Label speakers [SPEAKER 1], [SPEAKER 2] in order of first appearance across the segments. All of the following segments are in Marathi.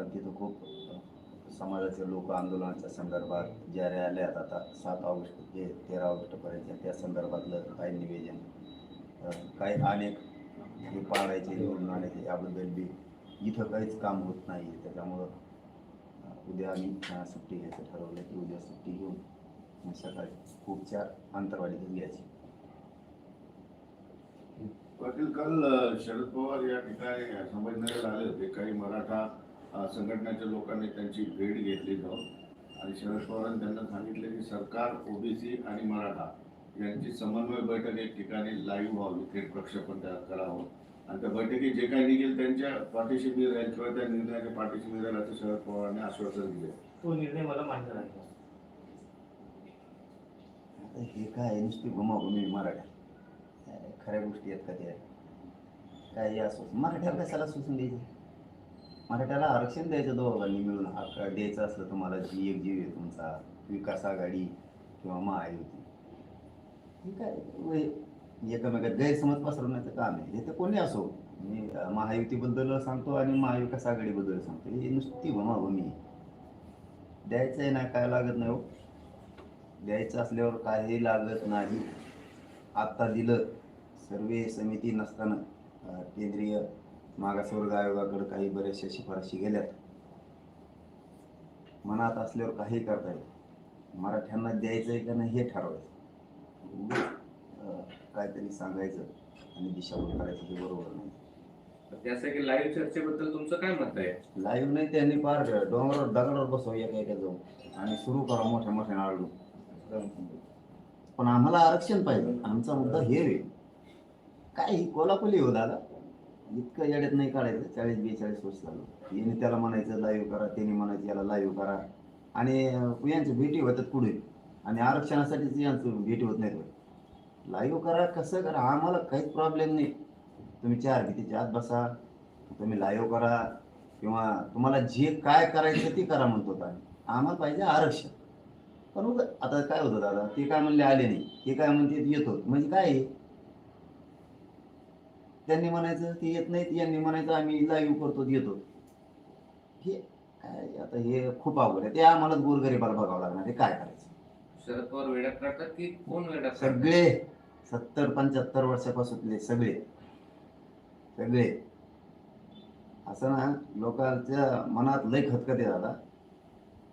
[SPEAKER 1] कारण तिथं खूप समाजाचे लोक आंदोलनाच्या संदर्भात ज्या रॅल्या आता सात ऑगस्ट ते तेरा ऑगस्टपर्यंत त्या संदर्भातलं काही निवेदन काही अनेक हे पाळायचे निवडून आणायचे याबद्दल बी इथं काहीच काम होत नाही. त्याच्यामुळं उद्या आम्ही सुट्टी घ्यायचं ठरवलं की उद्या सुट्टी घेऊन सकाळी खूपच्या अंतरवाडीतच घ्यायची
[SPEAKER 2] पाटील काल शरद पवार या ठिकाणी संभाजीनगरला आले होते. काही मराठा संघटनेच्या लोकांनी त्यांची भेट घेतली जाऊन. आणि शरद पवारांनी त्यांना सांगितले की सरकार ओबीसी आणि मराठा यांची समन्वय बैठक एक ठिकाणी लाईव्ह व्हावी थेट प्रक्षेपण त्या करावं. आणि त्या बैठकीत जे काही निघेल त्यांच्या पाठीशी मी राहील किंवा त्या निर्णयाच्या पाठीशी मी राहील असं शरद पवारांनी आश्वासन दिले.
[SPEAKER 3] तो निर्णय मला मान्य नाही.
[SPEAKER 1] आता हे काय नुसती घुमाघुमी मराठ्या काय खऱ्या गोष्टी आहेत का त्या? काही असो? मराठ्याला कशाला सुचून द्यायचं? मराठ्याला आरक्षण द्यायचं दोघांनी मिळून. हक्क द्यायचं असलं तुम्हाला जी एक जीव आहे तुमचा विकास आघाडी किंवा महायुती हे काय वय- एकमेकात गैरसमज पसरवण्याचं काम आहे. हे तर कोणी असो. मी महायुतीबद्दल सांगतो आणि महाविकास आघाडीबद्दल सांगतो. हे नुसती भमाभूमी आहे. द्यायचं आहे ना काय लागत नाही हो. द्यायचं असल्यावर काही लागत नाही. आत्ता दिलं. सर्वे समिती नसताना केंद्रीय मागासवर्ग आयोगाकडे काही बऱ्याचशा शिफारशी गेल्यात मनात असल्यावर काही करता येईल मराठ्यांना द्यायचं आहे का नाही हे ठरवायचं. काहीतरी सांगायचं आणि दिशाभूल करायचं हे बरोबर नाही.
[SPEAKER 4] त्यासाठी लाईव्ह चर्चेबद्दल तुमचं काय मत आहे?
[SPEAKER 1] लाईव्ह नाही त्यांनी पार डोंगरावर दगडावर बसव एका एका जाऊन. आणि सुरू करा मोठ्या मोठ्या आळू पण आम्हाला आरक्षण पाहिजे. आमचा मुद्दा हे काय ही कोलाकोली हो दादा? इतकं येड्यात नाही काढायचं चाळीस बेचाळीस वर्ष झालं. याने त्याला म्हणायचं लाईव्ह करा. त्याने म्हणायचं याला लाईव्ह करा. आणि अं, यांच्या भेटी होतात पुढे आणि आरक्षणासाठीच यांचं भेटी होत नाहीत लाईव्ह करा कसं करा? आम्हाला काहीच प्रॉब्लेम नाही. तुम्ही चार भीतीच्या आत बसा. तुम्ही लाईव्ह करा. किंवा तुम्हाला जे काय करायचं ते करा म्हणतो आम्ही. आम्हाला पाहिजे आरक्षण. पण आता काय होतं दादा? ते काय म्हणले आले नाही. ते काय म्हणते येतो म्हणजे काय आहे? त्यांनी म्हणायचं ते येत नाहीत यांनी म्हणायचं आम्ही लाईव्ह करतो येतो हे काय आता हे खूप अवघड आहे. ते आम्हालाच गोरगरीबाला बघावं लागणार हे काय करायचं?
[SPEAKER 4] शरद पवार वेड्यात काढतात की कोण वेड्यात?
[SPEAKER 1] सगळे सत्तर पंच्याहत्तर वर्षापासूनले सगळे. सगळे. असं ना लोकांच्या मनात लय खतखते दादा.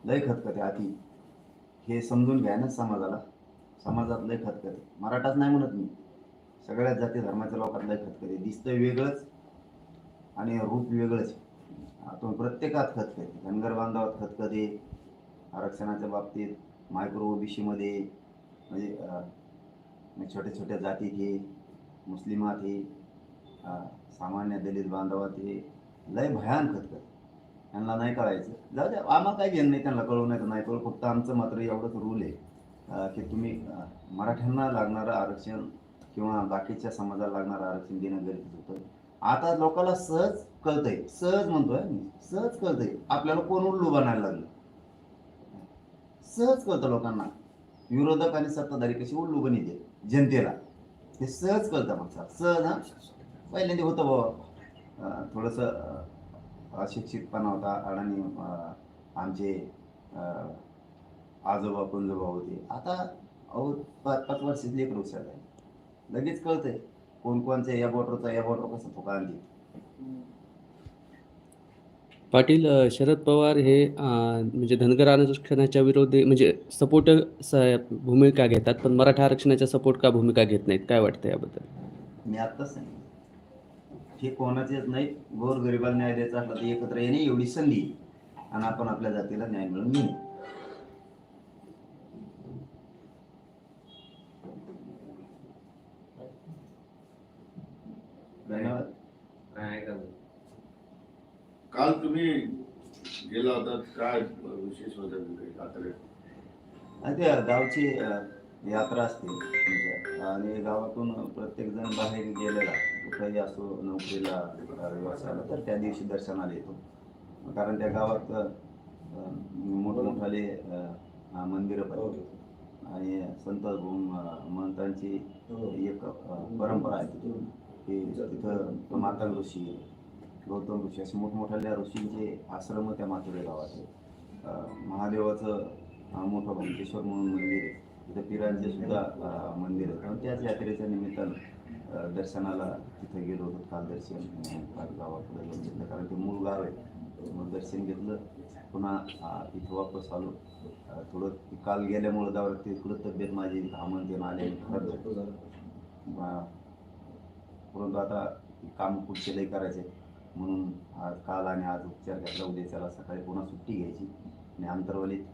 [SPEAKER 1] लय खतखते अति. हे समजून घ्या ना समाजाला. समाजात लय खतखते. मराठाच नाही म्हणत मी. सगळ्याच जाती धर्माच्या लोकात लय खतखते दिसतं वेगळंच आणि रूप वेगळंच. आपण प्रत्येकात खतखते धनगर बांधवात खतखते आरक्षणाच्या बाबतीत मायक्रो ओबीसीमध्ये म्हणजे म्हणजे छोट्या छोट्या जातीत हे मुस्लिमात हे सामान्य दलित बांधवात हे लय भयान खतखत त्यांना नाही कळायचं. जाऊ द्या आम्हाला काय घेणं नाही त्यांना कळवू नाही नाही कळू फक्त आमचं मात्र एवढंच रूल आहे की तुम्ही मराठ्यांना लागणारं आरक्षण किंवा बाकीच्या समाजाला लागणार आरक्षण देणं गरजेचं होतं. आता लोकांना सहज कळतंय सहज म्हणतोय मी सहज कळतंय. आपल्याला कोण उल्लू बनायला लागलं? सहज कळतं लोकांना. विरोधक आणि सत्ताधारी कशी उल्लू बनिते जनतेला. हे सहज कळतं मग सहज हा? पहिल्यांदा होतं बाबा. थोडस थोडंसं अशिक्षितपणा होता. आणि आमचे आजोबा पंजोबा होते. आता अहो पाच पाच वर्षातली एक रोषात आहे. लगेच कळतंय कोण कोणच्या या बॉटरचा या बॉटर कसं फुका आणली
[SPEAKER 5] पाटील अ, शरद पवार हे अ, म्हणजे धनगर आरक्षणाच्या विरोधी म्हणजे सपोर्ट भूमिका घेतात पण मराठा आरक्षणाच्या सपोर्ट का भूमिका घेत नाहीत? काय वाटतं याबद्दल?
[SPEAKER 1] मी आत्ताच सांगितलं हे कोणाचेच नाही गोर गरिबाला न्याय द्यायचा असला तर एकत्र येणे एवढी संधी आहे. आणि आपण आपल्या जातीला न्याय मिळवून घेऊ धन्यवाद
[SPEAKER 4] काय ऐका
[SPEAKER 2] काल तुम्ही गेला होता काय विशेष होतं तिकडे यात्रेत?
[SPEAKER 1] आणि त्या गावची अं, यात्रा असते. तुमच्या आणि गावातून प्रत्येक जण बाहेर गेलेला कुठेही असो नोकरीला अं, व्यवसायाला तर त्या दिवशी दर्शनाला येतो. कारण त्या गावात अं, मोठमोठाले अं, मंदिरं पण आहेत. आणि संत भूम- महंतांची एक अं, परंपरा आहे तिथे. की तिथं माता ऋषी गौतम ऋषी असे मोठमोठ्या ऋषींचे आश्रम त्या माथुरे गावात आहे अं, महादेवाचं मोठं भांकेश्वर म्हणून मंदिर आहे. तिथं पिरांचे सुद्धा मंदिर आहे. आणि त्याच यात्रेच्या निमित्तानं दर्शनाला तिथं गेलो होतो काल दर्शन गावाकडे येऊन घेतलं. कारण ते मूळ गाव आहे. मग दर्शन घेतलं पुन्हा इथं वापस आलो. थोडं काल गेल्यामुळं जावं तिकडं तब्येत माझी घामण ते आले परंतु आता काम पुढचे लई करायचे. म्हणून आज काल आणि आज उपचार घेतला उद्याच्याला सकाळी पुन्हा सुट्टी घ्यायची. आणि अंतरवालीत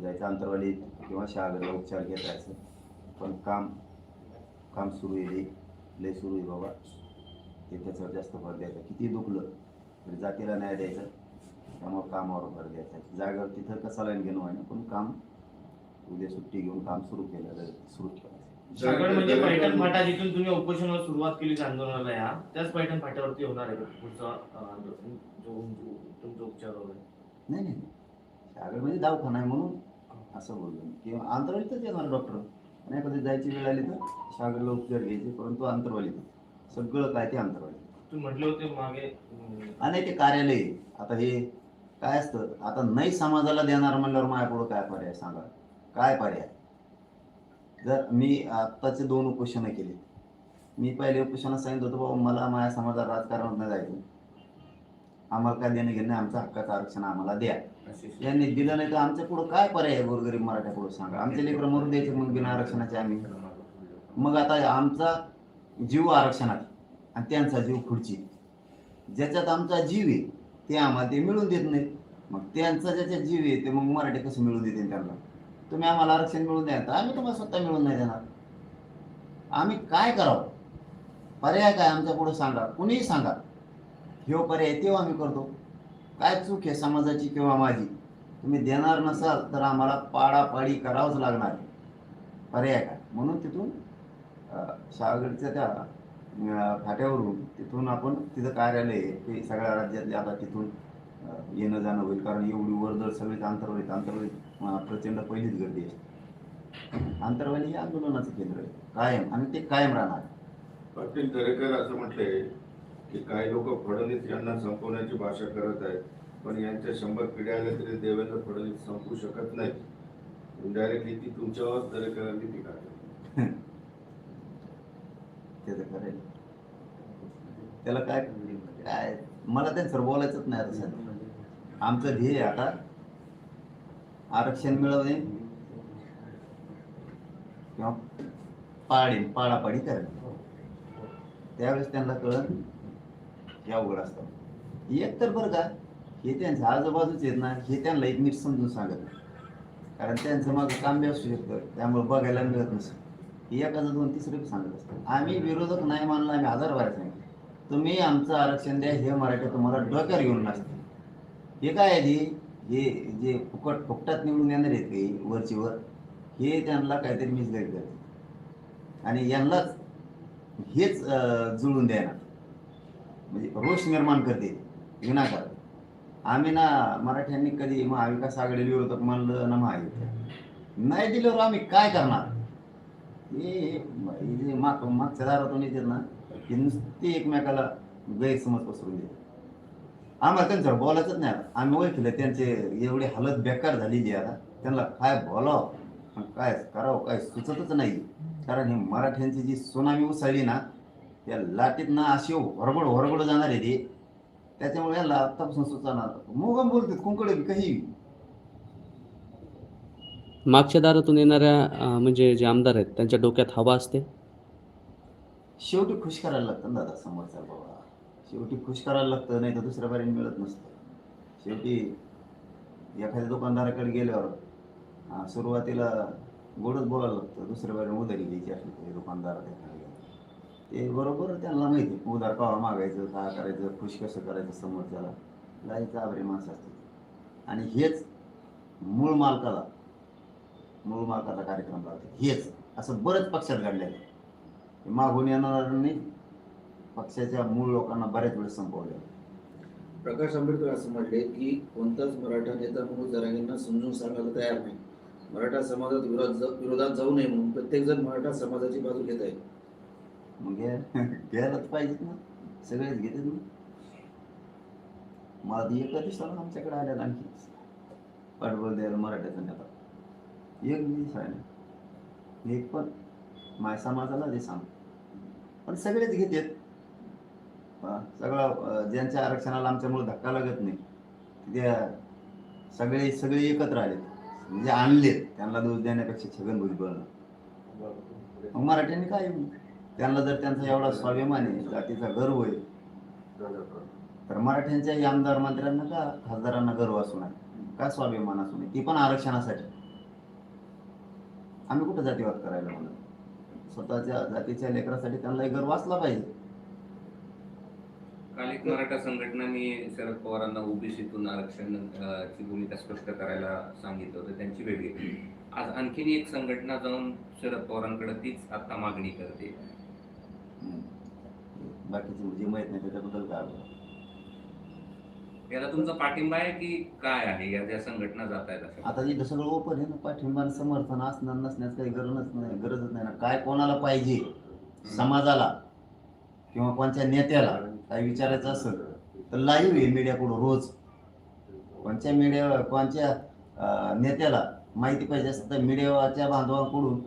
[SPEAKER 1] जायचं अंतरवालीत किंवा शहागरला उपचार घेत राहायचं. पण काम काम सुरू आहे लई सुरू आहे बाबा. ते त्याच्यावर जास्त भर द्यायचा. किती दुखलं तरी जातीला न्याय द्यायचा. त्यामुळं कामावर भर द्यायचा. जागेवर तिथं कसा लाईन घेणं आहे पण काम. उद्या सुट्टी घेऊन काम सुरू केलं सुरू ठेवा.
[SPEAKER 3] सगळं म्हणजे पैठण फाटा जिथून तुम्ही उपोषणाला सुरुवात केली आंदोलनाला या त्याच पैठण फाट्यावरती होणार आहे पुढचा आंदोलन जो तुमचा उपचार वगैरे.
[SPEAKER 1] नाही नाही शहागडमध्ये दवाखाना आहे म्हणून असं बोललो मी. किंवा आंतरवालीतच येणार डॉक्टर आणि कधी जायची वेळ आली तर शहागडला उपचार घ्यायचे परंतु आंतरवालीत सगळं काय ते आंतरवाली
[SPEAKER 3] तुम्ही म्हटले होते मागे
[SPEAKER 1] आणि ते कार्यालय. आता हे काय असतं? आता नाही समाजाला देणार म्हणल्यावर माझ्यापुढं काय पर्याय सांगा? काय पर्याय? जर मी आत्ताचे दोन उपोषणं केली मी पहिले उपोषणात सांगितलं होतं बाबा मला माझ्या समाजात राजकारणात जायचं आम्हाला काय देणं घेणं नाही, आमचं हक्काचं आरक्षण आम्हाला द्या. यांनी दिलं नाही तर आमच्या पुढं काय पर्याय आहे गोरगरीब मराठा पुढं सांगा? आमचे लेकरं मरून द्यायचे मग बिना आरक्षणाचे आम्ही. मग आता आमचा जीव आरक्षणात आणि त्यांचा जीव खुर्ची ज्याच्यात आमचा जीव आहे ते आम्हाला ते मिळून देत नाही मग त्यांचा ज्याच्यात जीव आहे ते मग मराठी कसं मिळून देते त्यांना? तुम्ही आम्हाला आरक्षण मिळून द्या. तर आम्ही तुम्हाला स्वतः मिळून नाही देणार. आम्ही काय करावं? पर्याय काय आमच्या पुढे सांगा. कुणीही सांगा. ह्यो पर्याय तेव्हा आम्ही करतो. काय चूक आहे समाजाची किंवा माझी? तुम्ही देणार नसाल तर आम्हाला पाडापाडी करावंच लागणार आहे. पर्याय काय? म्हणून तिथून शाळगडच्या त्या फाट्यावरून तिथून आपण तिथं कार्यालय आहे ते सगळ्या राज्यातले आता तिथून येणं जाणं होईल. कारण एवढी वर्दळ सगळीच आंतरवालीत आंतरवालीत प्रचंड पहिलीच गर्दी आहे. आंतरवाली हे आंदोलनाचं केंद्र आहे. कायम आणि ते कायम राहणार.
[SPEAKER 2] पाटील दरेकर असं म्हटले की काही लोक फडणवीस यांना संपवण्याची भाषा करत आहेत पण यांच्या शंभर पिढ्या आल्या तरी देवेंद्र फडणवीस संपू शकत नाहीत. इनडायरेक्टली ती तुमच्यावर दरेकरांनी टीका केली.
[SPEAKER 1] त्याचं त्याला काय काय? मला त्यांचं बोलायचंच नाही आता सध्या. आमचं ध्येय आता. आरक्षण मिळवणे. किंवा पाडी पाडापाडी करणे. त्यावेळेस त्यांना कळण हे अवघड असतं. एक तर बरं का हे त्यांच्या आजूबाजूच आहेत ना हे त्यांना एक नीट समजून सांगत कारण त्यांचं मागं काम बी असू शकतं त्यामुळे बघायला मिळत नसतं. हे एखादं दोन तिसरे सांगत असतं आम्ही विरोधक नाही मानला आम्ही हजार बार सांगितलं तुम्ही आमचं आरक्षण द्या हे मराठी तुम्हाला डोक्यावर घेऊन नसतं हे काय आहे ते? हे जे फुकट फुकटात निवडून येणार आहेत काही वरचीवर हे त्यांना काहीतरी मिसगाईड करते आणि यांनाच हेच जुळून द्यायना म्हणजे रोष निर्माण करते विनाकारण. आम्ही ना मराठ्यांनी कधी महाविकास आघाडी विरोधक मानलं ना महायुती. नाही दिल्यावर आम्ही काय करणार? हे जे मागच्या दारातून येते ना ते नुसते एकमेकाला गैरसमज पसरून देतात. आम्हाला त्यांच्यावर बोलायचंच नाही. आता. आम्ही ओळखलं त्यांचे एवढी हालत बेकार झालेली आहे आता. त्यांना काय बोलावं? काय करावं काय सुचतच नाही. कारण हे मराठ्यांची जी सुनामी उसळली ना त्या लाटीत ना अशी हरबड हरबड जाणार आहे ते. त्याच्यामुळे याला आत्तापासून सुचणार मोगम बोलतात कुंकडे काही.
[SPEAKER 5] मागच्या दारातून येणाऱ्या म्हणजे जे आमदार आहेत त्यांच्या डोक्यात हवा असते?
[SPEAKER 1] शेवटी खुश करायला लागतं दादा समोरचा बाबा शेवटी खुश करायला लागतं नाही तर दुसऱ्या बारीने मिळत नसतं. शेवटी एखाद्या दुकानदाराकडे गेल्यावर सुरुवातीला गोडच बोलायला लागतं दुसऱ्या पर्याय उधारी घ्यायची असली तरी दुकानदाराकडे ते बरोबर त्यांना माहिती उधार पावा मागायचं काय करायचं खुश कसं करायचं समोरच्याला. जायचं आबरे माणसं असतात. आणि हेच मूळ मालकाला मूळ मालकाचा कार्यक्रम राहतो हेच असं बरंच पक्षात घडलेलं आहे. मागून येणार नाही पक्षाच्या मूळ लोकांना बऱ्याच वेळेस संपवले.
[SPEAKER 6] प्रकाश आंबेडकर असं म्हटले की कोणताच मराठा नेता म्हणून जरांगींना समजून सांगायला तयार नाही. मराठा समाजात विरोध विरोधात जाऊ नये म्हणून प्रत्येक जण मराठा समाजाची बाजू घेत आहे.
[SPEAKER 1] मग घ्या घ्यायलाच पाहिजेत ना. सगळेच घेतात ना. मला एका दिवसाला आमच्याकडे आल्या आणखी. पाठबळ द्यायला मराठ्याचा नेता. एक दिवस आहे ना एक पण माय समाजाला ते सांग. पण सगळेच घेतात. सगळं ज्यांच्या आरक्षणाला आमच्यामुळे धक्का लागत नाही त्या सगळे सगळे एकत्र आले म्हणजे आणलेत त्यांना दोष देण्यापेक्षा छगन भुजबळ. मग मराठ्यांनी काय? त्यांना जर त्यांचा एवढा स्वाभिमान आहे जातीचा गर्व आहे तर मराठ्यांच्याही आमदार मंत्र्यांना का खासदारांना गर्व असू नये? का स्वाभिमान असू नये? ती पण आरक्षणासाठी. आम्ही कुठं जातीवाद करायला म्हणत स्वतःच्या जातीच्या लेकरासाठी त्यांना गर्व असला पाहिजे.
[SPEAKER 4] काल एक मराठा संघटनांनी शरद पवारांना ओबीसीतून आरक्षण ची भूमिका स्पष्ट करायला सांगितलं होतं त्यांची भेट घेतली. आज आणखीन एक संघटना जाऊन शरद पवारांकडे तीच आता मागणी करते.
[SPEAKER 1] बाकीचे जे माहीत नाही त्याच्याबद्दल काय?
[SPEAKER 4] याला तुमचा पाठिंबा आहे की काय आहे? या ज्या संघटना जात आहेत
[SPEAKER 1] आता इथं सगळं ओपन आहे ना पाठिंबा समर्थन असणार नसण्याचं काही गरजच नाही गरजच नाही ना. काय कोणाला पाहिजे? समाजाला किंवा कोणत्या नेत्याला? काय विचारायचं असेल तर लाईव्ह आहे मीडियाकडून रोज. कोणत्या मीडिया कोणत्या नेत्याला माहिती पाहिजे असेल तर मीडियाच्या बांधवांकडून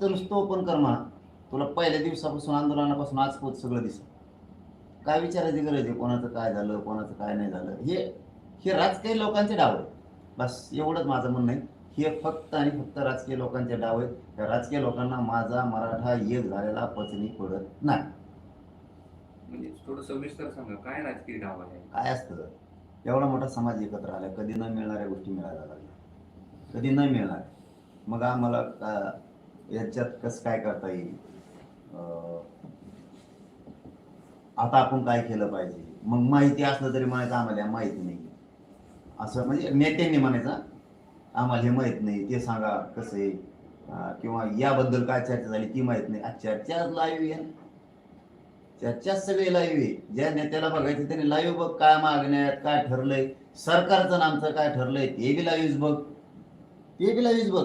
[SPEAKER 1] तर नुसतं ओपन कर म्हणा. तुला पहिल्या दिवसापासून आंदोलनापासून आज पोत सगळं दिसत काय विचारायची गरज आहे? कोणाचं काय झालं कोणाचं काय नाही झालं? हे हे राजकीय लोकांचे डाव आहे बस एवढंच माझं म्हणणं आहे. हे फक्त आणि फक्त राजकीय लोकांचे डाव आहेत. त्या राजकीय लोकांना माझा मराठा एक झालेला पचनी पडत नाही.
[SPEAKER 4] म्हणजे थोडं सविस्तर सांगा काय राजकीय डाव आहे?
[SPEAKER 1] काय असतं? एवढा मोठा समाज एकत्र आला कधी न मिळणाऱ्या गोष्टी मिळायला लागल्या. कधी न मिळणार. मग आम्हाला याच्यात कसं काय करता येईल? अं, आता आपण काय केलं पाहिजे? मग माहिती असलं तरी म्हणायचं आम्हाला माहिती नाही. असं म्हणजे नेत्यांनी म्हणायचं आम्हाला हे माहीत नाही ते सांगा कसं आहे? किंवा याबद्दल काय चर्चा झाली ती माहीत नाही. चर्चा लाईव्ह त्याच्यात सगळे लाईव्ह आहे. ज्या नेत्याला बघायचं त्याने लाईव्ह बघ काय मागण्यात काय ठरलंय. सरकारचं आमचं काय ठरलंय ते बी लाईव्ह बघ. ते बी लाईव्ह बघ.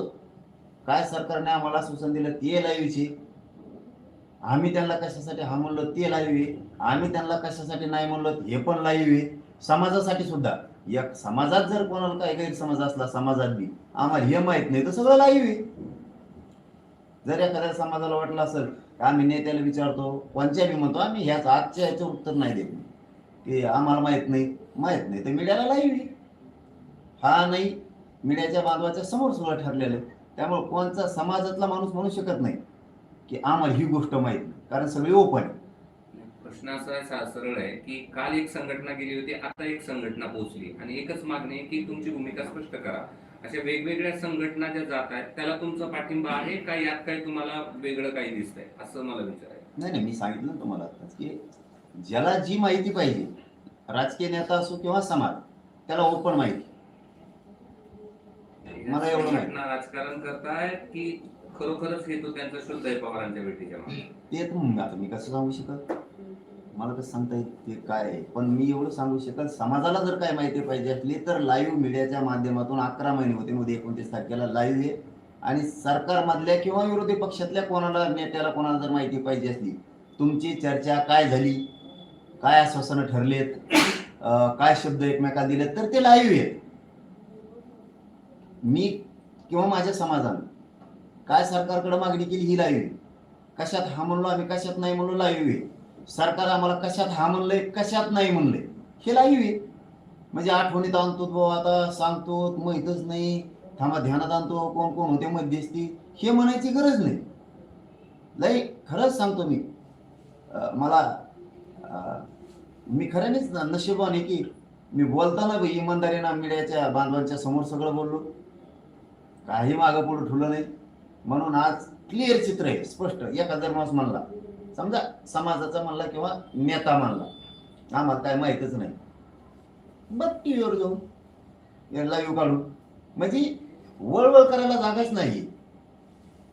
[SPEAKER 1] काय सरकारने आम्हाला सूचना दिलं ते लाईव्हची आम्ही त्यांना कशासाठी हा म्हणलो ते लाईव्ह आहे. आम्ही त्यांना कशासाठी नाही म्हणलो हे पण लाईव्ह आहे. समाजासाठी सुद्धा. या समाजात जर कोणाला काही गैरसमज असला समाजात बी आम्हाला हे माहीत नाही तर सगळं लाईव्ह आहे. जर एखाद्या समाजाला वाटलं असेल का आम्ही नेत्याला विचारतो कोणत्या बी म्हणतो आम्ही ह्याच आजच्या ह्याचं उत्तर नाही देत. की आम्हाला माहीत नाही. माहीत नाही तर मीडियाला लाईव्ह हा नाही मीडियाच्या बांधवाच्या समोर सुद्धा ठरलेलं आहे. त्यामुळे कोणचा समाजातला माणूस म्हणू शकत नाही की आम्हाला ही गोष्ट माहीत नाही. कारण सगळी ओपन आहे.
[SPEAKER 4] प्रश्न असा सरळ आहे की काल एक संघटना गेली होती आता एक संघटना पोहोचली. आणि एकच मागणी आहे की तुमची भूमिका स्पष्ट करा. अशा वेगवेगळ्या संघटना ज्या जात आहेत त्याला तुमचा पाठिंबा आहे का? यात काही तुम्हाला वेगळं काही दिसतंय? असं मला विचारायचं
[SPEAKER 1] नाही नाही मी सांगितलं ना तुम्हाला आत्ताच की ज्याला जी माहिती पाहिजे राजकीय नेता असो किंवा समाज त्याला ओपन माहिती. मला एवढं माहिती.
[SPEAKER 4] संघटना राजकारण करतायत की खरोखरच हेतू त्यांचा शुद्ध आहे पवारांच्या भेटीच्या
[SPEAKER 1] ते आता मी कसं सांगू शकत? मला तर सांगता येत ते काय आहे. पण मी एवढं सांगू शकेल समाजाला जर काय माहिती पाहिजे असली तर लाईव्ह मीडियाच्या माध्यमातून अकरा महिने होते मध्ये एकोणतीस तारखेला लाईव्ह आहे आणि सरकारमधल्या किंवा विरोधी पक्षातल्या कोणाला नेत्याला कोणाला जर माहिती पाहिजे असली तुमची चर्चा काय झाली काय आश्वासनं ठरलेत अं, काय शब्द एकमेकाला दिलेत तर ते लाईव्ह आहे मी किंवा माझ्या समाजानं काय सरकारकडे मागणी केली ही लाईव्ह आहे कशात हा म्हणलो आम्ही कशात नाही म्हणलो लाईव्ह आहे सरकार आम्हाला कशात हा म्हणलंय कशात नाही म्हणलंय हे लाईव्ह आहे. म्हणजे आठवणीत आणतो बाबा आता सांगतो माहीतच नाही. थांबा ध्यानात आणतो कोण कोण होते मध्यस्थी हे म्हणायची गरज नाही. लई खरंच सांगतो मी. मला मी खऱ्यानेच नशिबाने की मी बोलताना बी इमानदारीनं मीडियाच्या बांधवांच्या समोर सगळं बोललो. काही मागं पुढं ठुलं नाही. म्हणून आज क्लिअर चित्र आहे स्पष्ट. एका माणूस म्हणला समजा समाजाचा म्हणला किंवा नेता म्हणला. आम्हाला काय माहितच नाही. बघ टी व्हीवर जाऊन. यांना येऊ काढू म्हणजे वळवळ करायला जागाच नाही.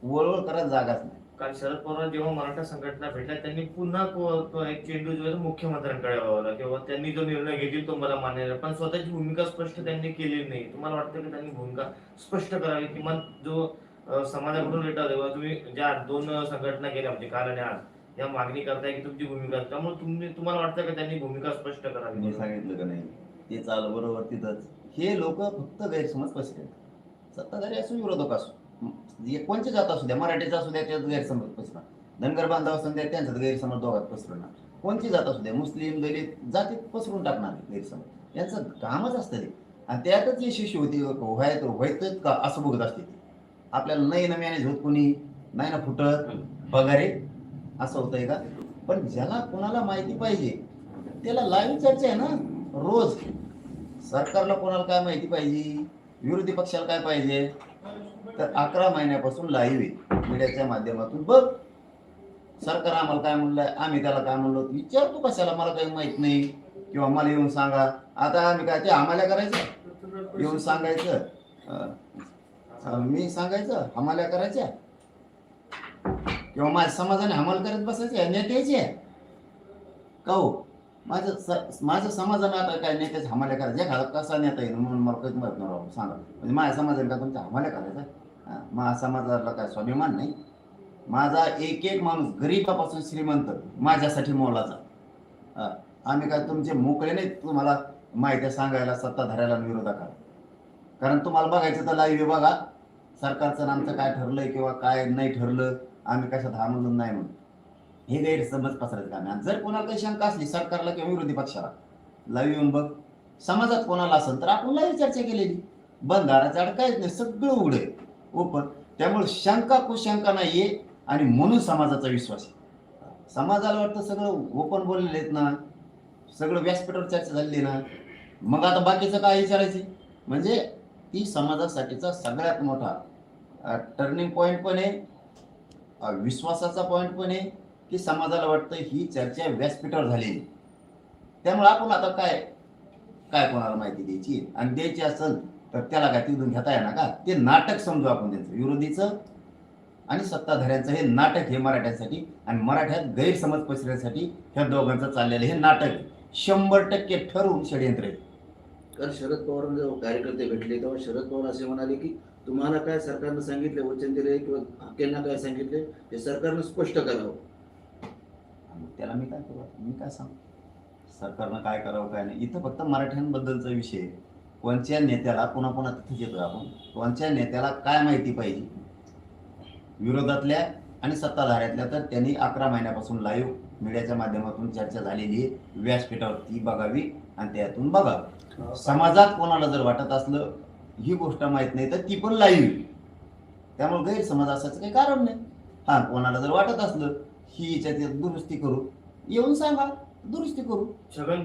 [SPEAKER 1] वळवळ करायला जागाच नाही.
[SPEAKER 3] काल शरद पवार जेव्हा मराठा संघटना भेटल्या त्यांनी पुन्हा एक चेंडू जो आहे मुख्यमंत्र्यांकडे वळवला. किंवा त्यांनी जो निर्णय घेतील तो मला मान्य नाही. पण स्वतःची भूमिका स्पष्ट त्यांनी केलेली नाही. तुम्हाला वाटतं की त्यांनी भूमिका स्पष्ट करावी? किमान जो समाजाकडून लेटर तुम्ही ज्या दोन संघटना केल्या म्हणजे काल आणि आज या मागणी करताय की तुमची भूमिका त्यामुळे तुम्ही तुम्हाला वाटतं की त्यांनी भूमिका स्पष्ट
[SPEAKER 1] मी
[SPEAKER 3] करावी
[SPEAKER 1] सांगितलं का नाही? ते चालू बरोबर तिथंच. हे लोक फक्त गैरसमज पसरतात सत्ताधारी असो विरोधक असो? म, जे कोणचे जात असू द्या मराठीचा असू द्या त्यात गैरसमज पसरणार. धनगर बांधव असू द्या त्यांच्यात गैरसमज दोघात पसरणार. कोणची जात असू द्या मुस्लिम दलित जातीत पसरून टाकणार गैरसमज. यांचं कामच असतं ते. आणि त्यातच यशस्वी होती व्हायत व्हायचं का असं बघत असते ते. आपल्याला नाही ना मॅनेज होत कोणी नाही ना फुटत पगारे. असं होतंय का? पण ज्याला कोणाला माहिती पाहिजे त्याला लाईव्ह चर्चा आहे ना रोज. सरकारला कोणाला काय माहिती पाहिजे? विरोधी पक्षाला काय पाहिजे? तर अकरा महिन्यापासून लाईव्ह आहे मीडियाच्या माध्यमातून. बघ सरकार आम्हाला काय म्हणलंय आम्ही त्याला काय म्हणलो विचारतो कशाला मला काही माहीत नाही. किंवा मला येऊन सांगा आता आम्ही काय ते आम्हाला करायचं? येऊन सांगायचं? मी सांगायचं? आम्हाला करायच्या किंवा माझ्या समाजाने हमाल करत बसायचे नेत्याचे आहे. का हो? माझं स- माझ्या समाजाने आता काय नेत्याचे हमाल्या करायचे? एखादा कसा नेता येईल म्हणून मला काही माहीत नाही सांगा. म्हणजे माझ्या समाजाने का तुमच्या हमाल्या करायचा? माझ्या समाजाला काय स्वाभिमान नाही? माझा एक एक माणूस गरीबापासून श्रीमंत माझ्यासाठी मोलाचा. आम्ही काय तुमचे मोकळे नाही तुम्हाला माहिती सांगायला सत्ताधाऱ्याला विरोधा करा. कारण तुम्हाला बघायचं तर लाईव्ह बघा. सरकारचं आमचं काय ठरलंय किंवा काय नाही ठरलं? आम्ही कशात हा म्हणून नाही म्हणून. हे गैरसमज पसरायचं काम आहे. आणि जर कोणाला काही शंका असली सरकारला किंवा विरोधी पक्षाला लवी येऊन बघ. समाजात कोणाला असेल तर आपण लाईव्ह चर्चा केलेली. बंधाराचा अडका येत नाही सगळं उघड आहे. ओपन. त्यामुळे शंका कुशंका नाहीये आणि म्हणून समाजाचा विश्वास आहे. समाजाला वाटतं सगळं ओपन बोललेले आहेत ना. सगळं व्यासपीठावर चर्चा झालेली ना. मग आता बाकीचं काय विचारायची? म्हणजे ती समाजासाठीचा सगळ्यात मोठा टर्निंग पॉईंट पण आहे. विश्वासाचा पॉईंट पण आहे की समाजाला वाटतं ही चर्चा व्यासपीठावर झालेली त्यामुळे आपण आता काय काय कोणाला माहिती द्यायची? आणि द्यायची असेल तर त्याला काय तिथून घेता येणार का? ते नाटक समजू आपण त्यांचं विरोधीचं आणि सत्ताधाऱ्यांचं. हे नाटक हे मराठ्यांसाठी आणि मराठ्यात गैरसमज पसरण्यासाठी ह्या दोघांचं चाललेलं हे नाटक. शंभर टक्के ठरवून षडयंत्र आहे.
[SPEAKER 6] काल शरद पवारांना जेव्हा कार्यकर्ते भेटले तेव्हा शरद पवार असे म्हणाले की तुम्हाला काय सरकारनं सांगितले वचन दिले किंवा हक्केंना काय सांगितले हे सरकारनं स्पष्ट करावं.
[SPEAKER 1] त्याला मी काय करू मी काय सांगू? सरकारनं काय करावं काय नाही? इथं फक्त मराठ्यांबद्दलचा विषय कोणत्या नेत्याला पुन्हा पुन्हा तिथे येतोय आपण? कोणत्या नेत्याला काय माहिती पाहिजे? विरोधातल्या आणि सत्ताधाऱ्यातल्या तर त्यांनी अकरा महिन्यापासून लाईव्ह मीडियाच्या माध्यमातून चर्चा झालेली आहे. व्यासपीठावर ती बघावी आणि त्यातून बघावं. समाजात कोणाला जर वाटत असलं ही गोष्ट माहीत नाही तर ती पण लाईव्ह त्यामुळे गैरसमज असायचं काही कारण नाही. हा कोणाला जर वाटत असलं ही याच्यात दुरुस्ती करू. येऊन सांगा दुरुस्ती करू.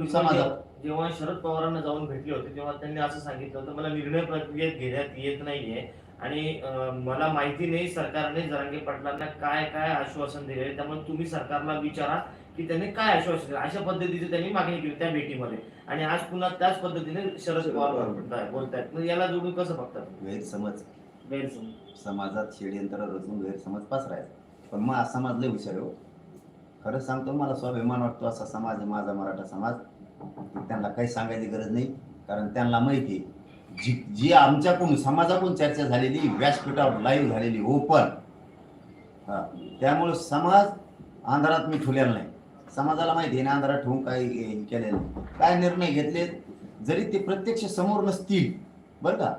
[SPEAKER 1] समाजात.
[SPEAKER 3] जेव्हा शरद पवारांना जाऊन भेटले होते तेव्हा त्यांनी असं सांगितलं होतं मला निर्णय प्रक्रियेत घेण्यात येत नाहीये. आणि मला माहिती नाही सरकारने जरांगे पाटलांना काय काय आश्वासन दिले त्यामुळे तुम्ही सरकारला विचारा की त्यांनी काय आश्वासन दिलं अशा पद्धतीची त्यांनी मागणी केली त्या भेटीमध्ये. आणि आज पुन्हा त्याच पद्धतीने शरद पवार
[SPEAKER 6] पवार
[SPEAKER 3] बोलताय- बोलतायत. मग याला जोडून कसं बघतात?
[SPEAKER 1] गैरसमज.
[SPEAKER 3] गैरसमज.
[SPEAKER 1] समाजात षडयंत्र रचून गैरसमज पसरायचा. पण मग समाज लय हुशार आहे हो. खरं सांगतो मला स्वाभिमान वाटतो असा समाज माझा मराठा समाज. त्यांना काही सांगायची गरज नाही. कारण त्यांना माहिती आहे जी जी आमच्याकडून समाजाकडून चर्चा झालेली व्यासपीठावर लाईव्ह झालेली हो ओपन त्यामुळं त्यामुळे समाज अंधारात मी ठेवलेला नाही. समाजाला माहिती आहे ना अंधारात ठेवून काही हे केलेलं नाही. काय निर्णय घेतले जरी ते प्रत्यक्ष समोर नसतील बरं का?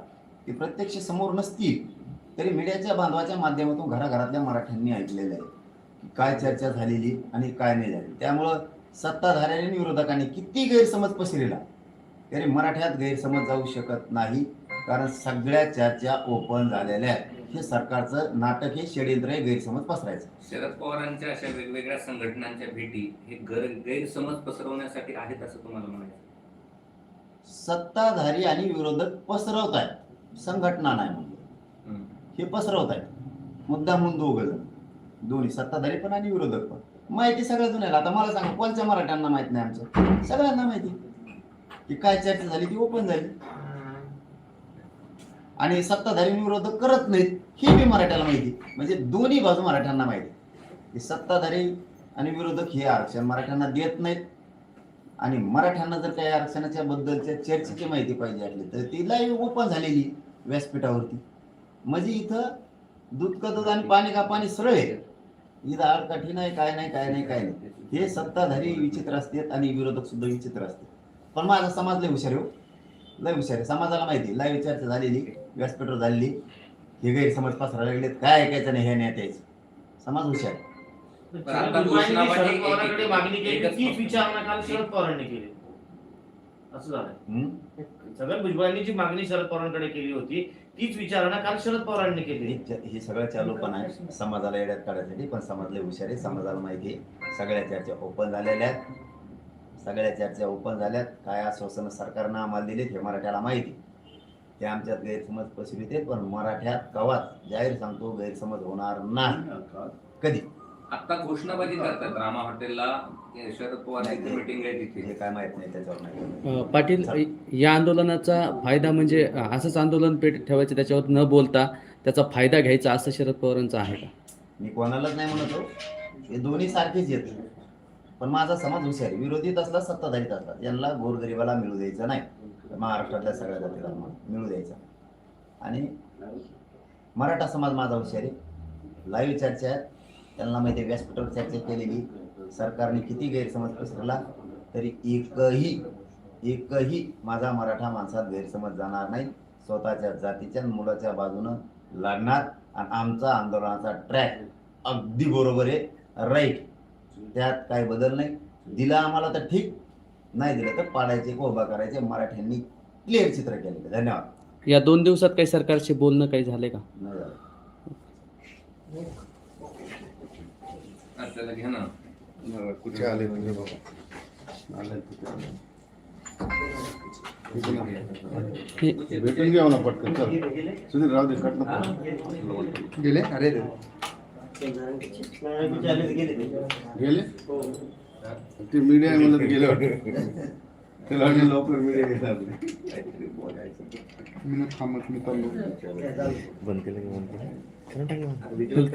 [SPEAKER 1] ते प्रत्यक्ष समोर नसतील तरी मीडियाच्या बांधवाच्या माध्यमातून घराघरातल्या मराठ्यांनी ऐकलेलं आहे की काय चर्चा झालेली आणि काय नाही झाली. त्यामुळं सत्ताधाऱ्यांनी विरोधकांनी किती गैरसमज पसरलेला तरी मराठ्यात गैरसमज जाऊ शकत नाही. कारण सगळ्या चर्चा ओपन झालेल्या आहेत हे सरकारचं नाटक हे षडयंत्र आहे गैरसमज पसरायचं.
[SPEAKER 4] शरद पवारांच्या अशा वेगवेगळ्या संघटनांच्या भेटी हे गैर गैरसमज पसरवण्यासाठी आहेत असं तुम्हाला म्हणायचं
[SPEAKER 1] सत्ताधारी आणि विरोधक पसरवत आहेत. संघटना नाही म्हणजे
[SPEAKER 4] हम्म.
[SPEAKER 1] हे पसरवत आहेत. मुद्दा म्हणून दोघ जण. दोन्ही सत्ताधारी पण आणि विरोधक पण. माहिती सगळ्या जुन्याला आता मला सांगा कोणत्या मराठ्यांना माहीत नाही आमचं? सगळ्यांना माहिती. की काय चर्चा झाली ती ओपन झाली. आणि सत्ताधारी विरोधक करत नाहीत ही मी मराठ्याला माहिती म्हणजे दोन्ही बाजू मराठ्यांना माहिती की सत्ताधारी आणि विरोधक हे आरक्षण मराठ्यांना देत नाहीत. आणि मराठ्यांना जर काही आरक्षणाच्या बद्दलच्या चर्चेची माहिती पाहिजे असली तर ती लाईव्ह ओपन झालेली व्यासपीठावरती. म्हणजे इथं दूध का दूध आणि पाणी का पाणी सरळ आहे. इथं आडकाठी नाही काय नाही काय नाही काय नाही. हे सत्ताधारी विचित्र असतात आणि विरोधक सुद्धा विचित्र असतात. पण माझा समाज लय हुशार आहे हो. लय हुशार आहे. समाजाला माहिती लाईव्ह चर्चा झालेली. व्यासपीठावर झालेली. हे गैरसमज पसरायला लागलेत. काय ऐकायचं नाही हे नेत्याचं समाज हुशार आहे.
[SPEAKER 3] शरद पवारांकडे मागणी केली तीच विचारणा काल शरद पवारांनी केली. असं झालं.
[SPEAKER 1] हम्म?
[SPEAKER 3] छगन भुजबळांनी जी मागणी शरद पवारांकडे केली होती तीच विचारणा काल शरद पवारांनी केली.
[SPEAKER 1] हे हे सगळं चालू पण आहे. समाजाला येड्यात काढायसाठी पण समाजले हुशार आहे. समाजाला माहिती आहे. सगळ्या चर्चा ओपन झालेल्या आहेत. सगळ्या चर्चा ओपन झाल्यात. काय आश्वासन सरकारनं आम्हाला दिलेत हे मराठ्याला माहिती. आहे. ते आमच्यात गैरसमज पसरवित आहेत पण मराठ्यात कवाच जाहीर सांगतो गैरसमज होणार नाही. कधी?
[SPEAKER 4] आता घोषणाबाजी करतात रामा हॉटेलला हे शरद पवार यांची मीटिंग आहे
[SPEAKER 1] हे
[SPEAKER 4] तिथे
[SPEAKER 1] काय माहीत नाही त्याच्यावर नाही.
[SPEAKER 5] पाटील या आंदोलनाचा फायदा म्हणजे असंच आंदोलन पेट ठेवायचं त्याच्यावर न बोलता त्याचा फायदा घ्यायचा असं शरद पवारांचं आहे का?
[SPEAKER 1] मी कोणालाच नाही म्हणतो हे. दोन्ही सारखेच येत पण माझा समाज हुशार आहे. विरोधीत असला सत्ताधारीत असला यांना गोरगरिबाला मिळू द्यायचं नाही. महाराष्ट्रातल्या सगळ्या जाती धर्माला मिळू द्यायचा. आणि मराठा समाज माझा हुशार आहे. लाईव्ह चर्चा आहेत त्यांना माहिती आहे व्यासपीठावर चर्चा केलेली. सरकारने किती गैरसमज पसरला तरी एकही एकही माझा मराठा माणसात गैरसमज जाणार नाही. स्वतःच्या जातीच्या मुलाच्या बाजूनं लढणार आणि आमचा आंदोलनाचा ट्रॅक अगदी बरोबर आहे. राईट त्यात काही बदल नाही. दिला आम्हाला तर ठीक. नाही दिलं तर पाडायचे को उभा करायचे. मराठ्यांनी क्लिअर चित्र केलेलं. धन्यवाद.
[SPEAKER 5] या दोन दिवसात काही सरकारशी बोलणं काही का?
[SPEAKER 1] नाही झालं.
[SPEAKER 4] घ्या ना.
[SPEAKER 7] कुठे आले बाबा.
[SPEAKER 5] हे
[SPEAKER 7] भेटून घ्यावं ना पटकन. चल. सुधीर राहू दे कट नको. गेले. अरे. गेले? ते मीडिया म्हणलं तर गेले वाटतं. त्याला वाटलं लवकर मीडिया गेला
[SPEAKER 1] काहीतरी बोलायचं
[SPEAKER 7] मी थांबत मी चाललो.
[SPEAKER 5] बिलकुल